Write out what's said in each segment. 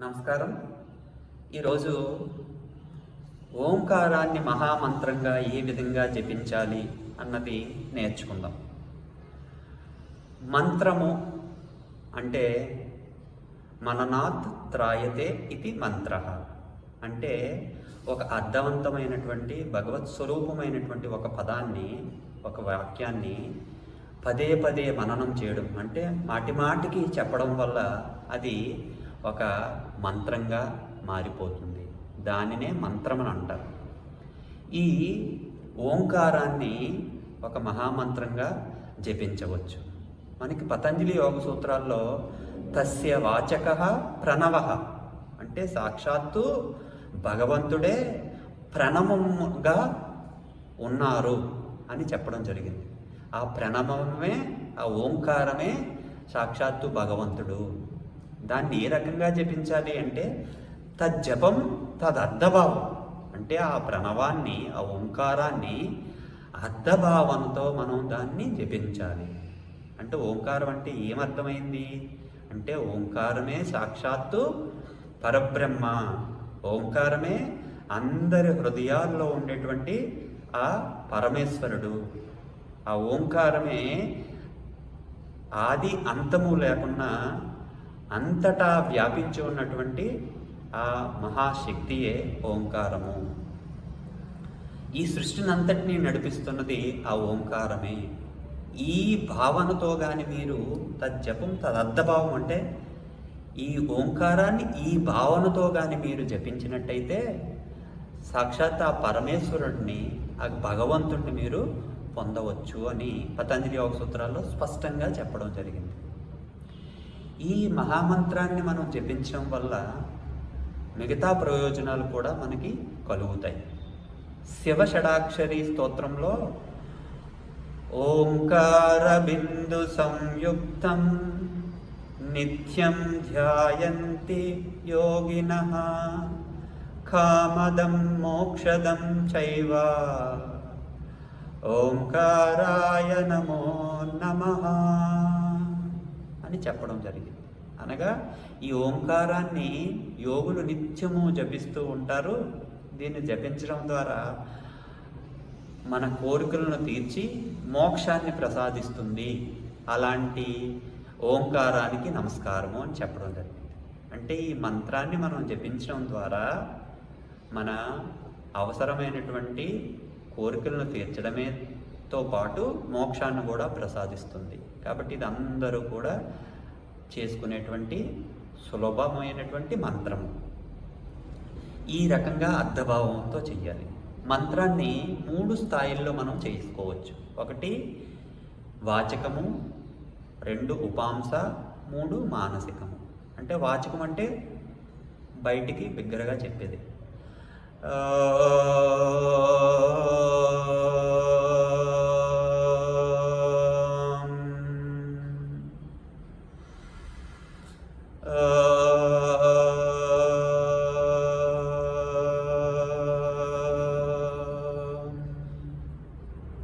నమస్కారం. ఈరోజు ఓంకారాన్ని మహామంత్రంగా ఏ విధంగా జపించాలి అన్నది నేర్చుకుందాం. మంత్రము అంటే మననాత్ త్రాయతే ఇది మంత్ర. అంటే ఒక అర్థవంతమైనటువంటి భగవత్ స్వరూపమైనటువంటి ఒక పదాన్ని ఒక వాక్యాన్ని పదే పదే మననం చేయడం. అంటే మాటి మాటికి చెప్పడం వల్ల అది ఒక మంత్రంగా మారిపోతుంది. దానినే మంత్రం అని అంటారు. ఈ ఓంకారాన్ని ఒక మహామంత్రంగా జపించవచ్చు. మనకి పతంజలి యోగ సూత్రాల్లో తస్య వాచక ప్రణవ అంటే సాక్షాత్తు భగవంతుడే ప్రణవముగా ఉన్నారు అని చెప్పడం జరిగింది. ఆ ప్రణవమే ఆ ఓంకారమే సాక్షాత్తు భగవంతుడు. దాన్ని ఏ రకంగా జపించాలి అంటే తజ్జపం తదర్ధభావం అంటే ఆ ప్రణవాన్ని ఆ ఓంకారాన్ని అర్ధభావంతో మనం దాన్ని జపించాలి. అంటే ఓంకారం అంటే ఏమర్థమైంది? అంటే ఓంకారమే సాక్షాత్తు పరబ్రహ్మ. ఓంకారమే అందరి హృదయాల్లో ఉండేటువంటి ఆ పరమేశ్వరుడు. ఆ ఓంకారమే ఆది అంతము లేకుండా అంతటా వ్యాపించి ఉన్నటువంటి ఆ మహాశక్తియే ఓంకారము. ఈ సృష్టిని అంతటినీ నడిపిస్తున్నది ఆ ఓంకారమే. ఈ భావనతో కానీ మీరు తజ్జపం తదర్థభావం అంటే ఈ ఓంకారాన్ని ఈ భావనతో కానీ మీరు జపించినట్టయితే సాక్షాత్ ఆ పరమేశ్వరుడిని ఆ భగవంతుడిని మీరు పొందవచ్చు అని పతంజలి యోగ సూత్రాల్లో స్పష్టంగా చెప్పడం జరిగింది. ఈ మహామంత్రాన్ని మనం జపించడం వల్ల మిగతా ప్రయోజనాలు కూడా మనకి కలుగుతాయి. శివ షడాక్షరి స్తోత్రంలో ఓంకార బిందు సంయుక్తం నిత్యం ధ్యాయంతి యోగిన కామదం మోక్షదం చైవ ఓంకారాయ నమో నమ అని చెప్పడం జరిగింది. అనగా ఈ ఓంకారాన్ని యోగులు నిత్యము జపిస్తూ ఉంటారు. దీన్ని జపించడం ద్వారా మన కోరికలను తీర్చి మోక్షాన్ని ప్రసాదిస్తుంది. అలాంటి ఓంకారానికి నమస్కారము అని చెప్పడం జరిగింది. అంటే ఈ మంత్రాన్ని మనం జపించడం ద్వారా మన అవసరమైనటువంటి కోరికలను తీర్చడమేతో పాటు మోక్షాన్ని కూడా ప్రసాదిస్తుంది. కాబట్టి ఇది అందరూ కూడా చేసుకునేటువంటి సులభమైనటువంటి మంత్రం. ఈ రకంగా అర్ధభావంతో చెయ్యాలి. మంత్రాన్ని మూడు స్థాయిల్లో మనం చేసుకోవచ్చు. ఒకటి వాచకము రెండు ఉపాంస మూడు మానసికము. అంటే వాచకం అంటే బయటికి బిగ్గరగా చెప్పేది.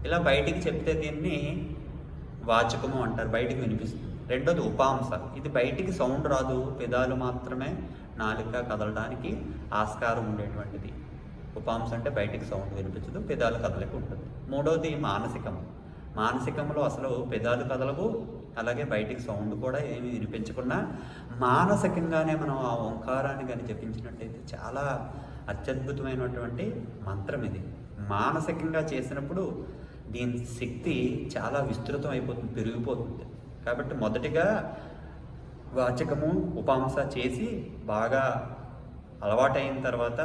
ఇలా బయటికి చెప్తే దీన్ని వాచకము అంటారు బయటికి వినిపిస్తుంది. రెండోది ఉపాంస ఇది బయటికి సౌండ్ రాదు పెదాలు మాత్రమే నాలుక కదలడానికి ఆస్కారం ఉండేటువంటిది. ఉపాంస అంటే బయటికి సౌండ్ వినిపించదు పెదాలు కదలిక ఉంటుంది. మూడోది మానసికం మానసికంలో అసలు పెదాలు కదలవు అలాగే బయటికి సౌండ్ కూడా ఏమీ వినిపించకుండా మానసికంగానే మనం ఆ ఓంకారాన్ని కానీ జపించినట్టయితే చాలా అత్యద్భుతమైనటువంటి మంత్రం ఇది. మానసికంగా చేసినప్పుడు దీని శక్తి చాలా విస్తృతం అయిపోతుంది పెరిగిపోతుంది. కాబట్టి మొదటిగా వాచకము ఉపాంస చేసి బాగా అలవాటైన తర్వాత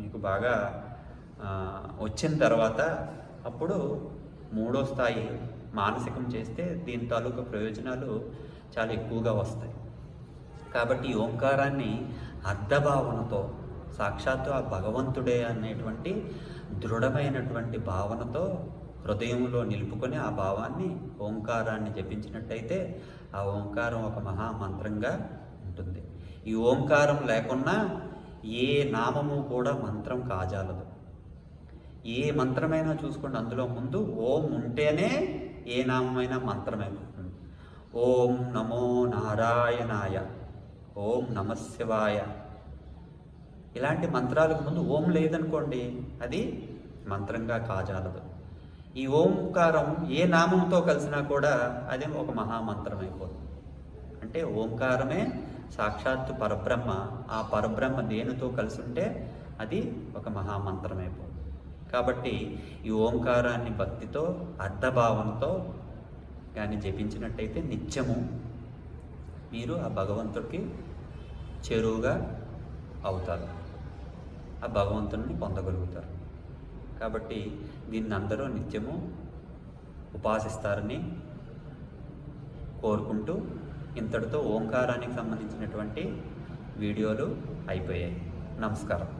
మీకు బాగా వచ్చిన తర్వాత అప్పుడు మూడో స్థాయి మానసికం చేస్తే దీని తాలూకా ప్రయోజనాలు చాలా ఎక్కువగా వస్తాయి. కాబట్టి ఈ ఓంకారాన్ని అర్ధభావనతో సాక్షాత్తు ఆ భగవంతుడే అనేటువంటి దృఢమైనటువంటి భావనతో హృదయంలో నిలుపుకొని ఆ భావాన్ని ఓంకారాన్ని జపించినట్టయితే ఆ ఓంకారం ఒక మహామంత్రంగా ఉంటుంది. ఈ ఓంకారం లేకున్నా ఏ నామము కూడా మంత్రం కాజాలదు. ఏ మంత్రమైనా చూసుకోండి అందులో ముందు ఓం ఉంటేనే ఏ నామమైనా మంత్రమైపోతుంది ఓం నమో నారాయణాయ ఓం నమశివాయ ఇలాంటి మంత్రాలకు ముందు ఓం లేదనుకోండి అది మంత్రంగా కాజాలదు. ఈ ఓంకారం ఏ నామంతో కలిసినా కూడా అది ఒక మహామంత్రం అయిపోతుంది అంటే ఓంకారమే సాక్షాత్తు పరబ్రహ్మ ఆ పరబ్రహ్మ దేనితో కలిసి ఉంటే అది ఒక మహామంత్రం అయిపోతుంది కాబట్టి ఈ ఓంకారాన్ని భక్తితో అర్థభావంతో కానీ జపించినట్టయితే నిత్యము మీరు ఆ భగవంతుడికి చేరువుగా అవుతారు. ఆ భగవంతుని పొందగలుగుతారు. కాబట్టి దీన్ని అందరూ నిత్యము ఉపాసిస్తారని కోరుకుంటూ ఇంతటితో ఓంకారానికి సంబంధించినటువంటి వీడియోలు అయిపోయాయి. నమస్కారం.